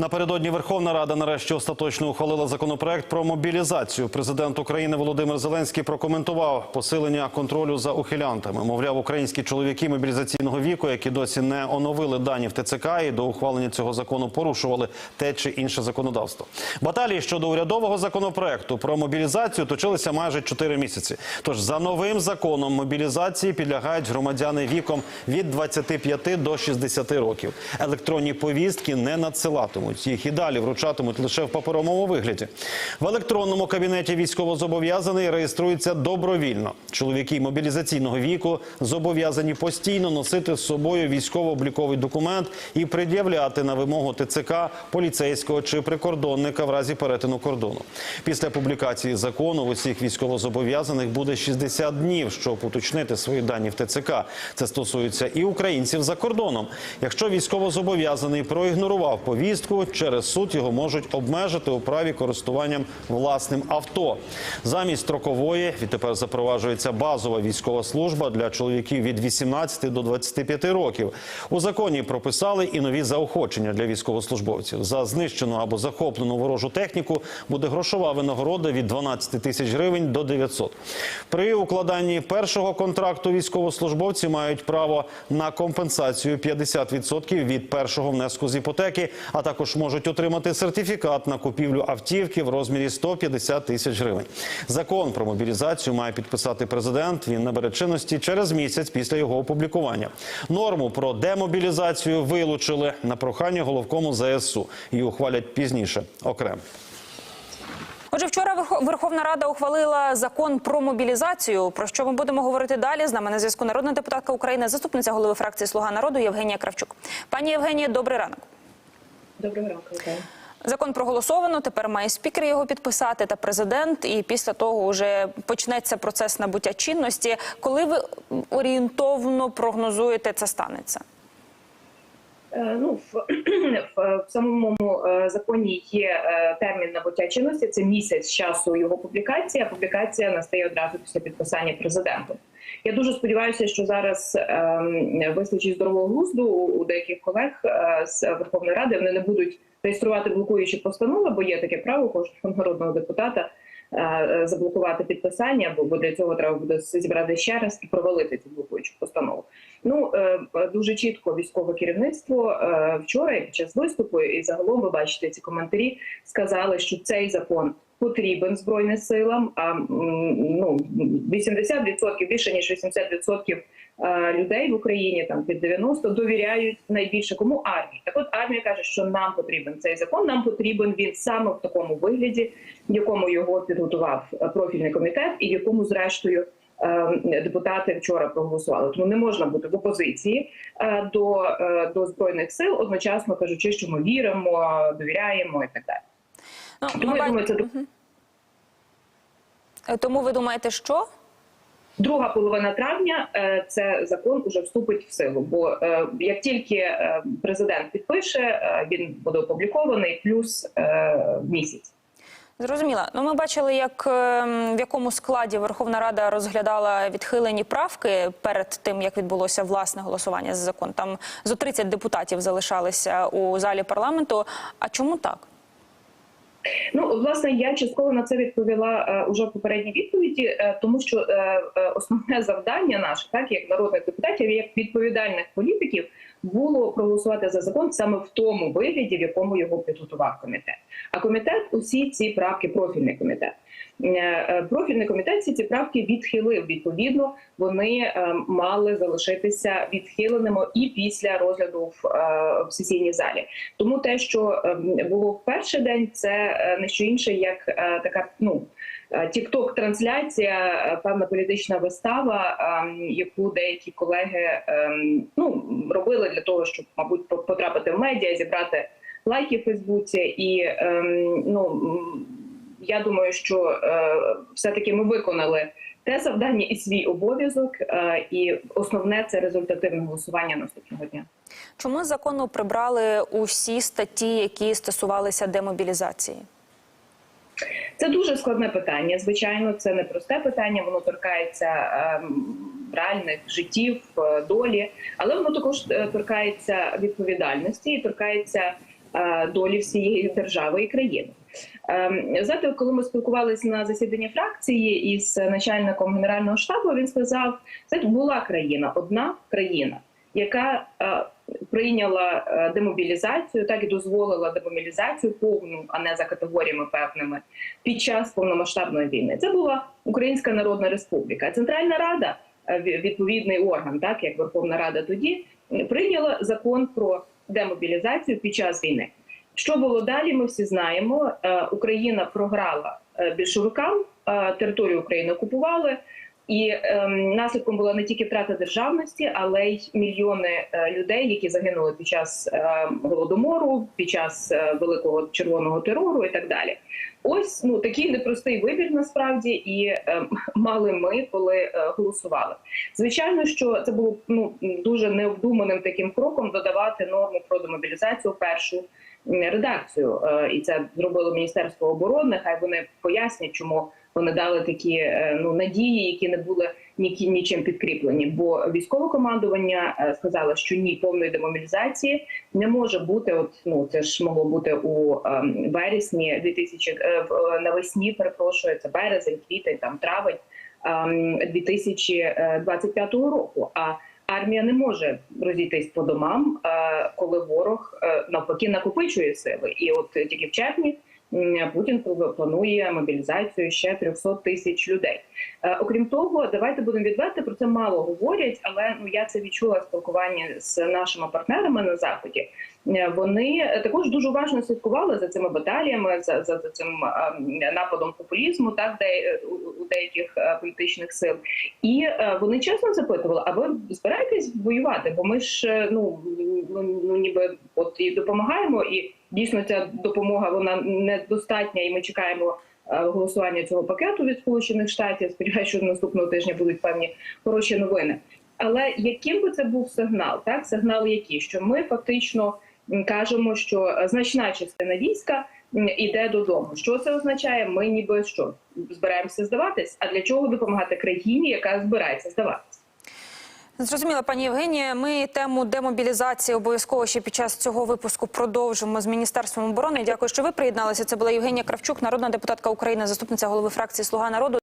Напередодні Верховна Рада нарешті остаточно ухвалила законопроект про мобілізацію. Президент України Володимир Зеленський прокоментував посилення контролю за ухилянтами. Мовляв, українські чоловіки мобілізаційного віку, які досі не оновили дані в ТЦК і до ухвалення цього закону порушували те чи інше законодавство. Баталії щодо урядового законопроекту про мобілізацію точилися майже 4 місяці. Тож за новим законом мобілізації підлягають громадяни віком від 25 до 60 років. Електронні повістки не надсилатимуть. Їх і далі вручатимуть лише в паперовому вигляді. В електронному кабінеті військовозобов'язаний реєструється добровільно. Чоловіки мобілізаційного віку зобов'язані постійно носити з собою військово-обліковий документ і пред'являти на вимогу ТЦК поліцейського чи прикордонника в разі перетину кордону. Після публікації закону в усіх військовозобов'язаних буде 60 днів, щоб уточнити свої дані в ТЦК. Це стосується і українців за кордоном. Якщо військовозобов'язаний проігнорував повістку, через суд його можуть обмежити у праві користуванням власним авто. Замість строкової відтепер запроваджується базова військова служба для чоловіків від 18 до 25 років. У законі прописали і нові заохочення для військовослужбовців. За знищену або захоплену ворожу техніку буде грошова винагорода від 12 тисяч гривень до 900. При укладанні першого контракту військовослужбовці мають право на компенсацію 50% від першого внеску з іпотеки, а також можуть отримати сертифікат на купівлю автівки в розмірі 150 тисяч гривень. Закон про мобілізацію має підписати президент. Він набере чинності через місяць після його опублікування. Норму про демобілізацію вилучили на прохання головкому ЗСУ. Її ухвалять пізніше окремо. Отже, вчора Верховна Рада ухвалила закон про мобілізацію. Про що ми будемо говорити далі? З нами на зв'язку народна депутатка України, заступниця голови фракції Слуга народу Євгенія Кравчук. Пані Євгенія, добрий ранок. Доброго ранку, вітаю. Закон проголосовано. Тепер має спікер його підписати та президент. І після того вже почнеться процес набуття чинності. Коли ви орієнтовно прогнозуєте, це станеться? Е, Ну, в, в, в самому е, законі є е, термін набуття чинності. Це місяць часу його публікації. а Публікація настає одразу після підписання президентом. Я дуже сподіваюся, що зараз е, вистачить здорового глузду у, деяких колег е, з Верховної Ради. Вони не будуть реєструвати блокуючі постанови, бо є таке право кожного народного депутата. е, Заблокувати підписання, бо- бо для цього треба буде зібрати ще раз і провалити цю блокуючу постанову. Ну е, дуже чітко військове керівництво вчора під час виступу, і загалом ви бачите ці коментарі, сказали, що цей закон потрібен збройним силам. А ну 80%, більше ніж 80% е, людей в Україні, там під 90, довіряють найбільше кому армії. Так, от армія каже, що нам потрібен цей закон. Нам потрібен він саме в такому вигляді, в якому його підготував е, профільний комітет, і в якому зрештою е, депутати вчора проголосували. Тому не можна бути в опозиції е, до, до збройних сил, одночасно кажучи, що ми віримо, довіряємо і так далі. Ну, Тому я думаю, це Тому ви думаєте, що? друга половина травня. е, Це закон уже вступить в силу. Бо е, як тільки е, президент підпише, е, він буде опублікований плюс е, місяць. Зрозуміла. Ну, ми бачили, як в якому складі Верховна Рада розглядала відхилені правки перед тим, як відбулося власне голосування за закон. Там зо 30 депутатів залишалися у залі парламенту. А чому так? Ну, власне, я частково на це відповіла е, уже в попередній відповіді, е, тому що е, основне завдання наше, так як народних депутатів, як відповідальних політиків, було проголосувати за закон саме в тому вигляді, в якому його підготував комітет. А комітет усі ці правки, профільний комітет. Е, е, Профільний комітет всі ці правки відхилив. Відповідно, вони е, мали залишитися відхиленими і після розгляду в, сесійній залі. Тому те, що ем, було в перший день, це не що інше, як така ну. Тікток трансляція, е, певна політична вистава, ем, яку деякі колеги ем, ну робили для того, щоб, мабуть, по- потрапити в медіа, зібрати лайки в Фейсбуці. І ем, ну я думаю, що е, все-таки ми виконали те завдання і свій обов'язок, е, і основне це результативне голосування наступного дня. Чому закону прибрали усі статті, які стосувалися демобілізації? Це дуже складне питання. Звичайно, це непросте питання. Воно торкається ем, реальних життів, е, долі, але воно також е, торкається відповідальності і торкається е, долі всієї держави і країни. Ем, Знаєте, коли ми спілкувалися на засіданні фракції із начальником генерального штабу, він сказав: це була країна, одна країна, яка е, прийняла е, демобілізацію, так і дозволила демобілізацію повну, а не за категоріями певними під час повномасштабної війни. Це була Українська Народна Республіка. Центральна Рада, е, відповідний орган, так як Верховна Рада тоді, прийняла закон про демобілізацію під час війни. Що було далі? Ми всі знаємо. Україна програла більшовикам, територію України окупували. І ем, наслідком була не тільки втрата державності, але й мільйони е, людей, які загинули під час е, голодомору, під час е, великого червоного терору і так далі. Ось ну такий непростий вибір насправді, і е, мали ми, коли е, голосували. Звичайно, що це було ну дуже необдуманим таким кроком додавати норму про демобілізацію першу редакцію, Е, і це зробило Міністерство оборони. Хай вони пояснять, чому вони дали такі е, ну надії, які не були ні, нічим підкріплені. Бо військове командування е, сказало, що ні, повної демобілізації не може бути. От ну це ж могло бути у ем, вересні 2000, е, навесні. Перепрошую, це березень, квітень, там травень ем, 2025 року. А армія не може розійтись по домам, коли ворог навпаки накопичує сили. І от тільки в червні Путін планує мобілізацію ще 300 тисяч людей. Е, Окрім того, давайте будемо відверти про це мало говорять, але ну я це відчула спілкування з нашими партнерами на заході. Е, Вони також дуже уважно слідкували за цими баталіями, за, за, за цим е, нападом популізму, так де у, у деяких е, політичних сил, і е, вони чесно запитували: а ви збираєтесь воювати? Бо ми ж е, ну, ну, ніби от і допомагаємо, і дійсно ця допомога вона недостатня, і ми чекаємо е, голосування цього пакету від Сполучених Штатів. Сподіваюся, що наступного тижня будуть певні хороші новини. Але яким би це був сигнал? Так, сигнал який? Що ми фактично кажемо, що значна частина війська м, іде додому. Що це означає? Ми ніби що збираємося здаватись? А для чого допомагати країні, яка збирається здаватись? Зрозуміло, пані Євгенія. Ми тему демобілізації обов'язково ще під час цього випуску продовжимо з міністерством оборони. Дякую, що ви приєдналися. Це була Євгенія Кравчук, народна депутатка України, заступниця голови фракції Слуга народу.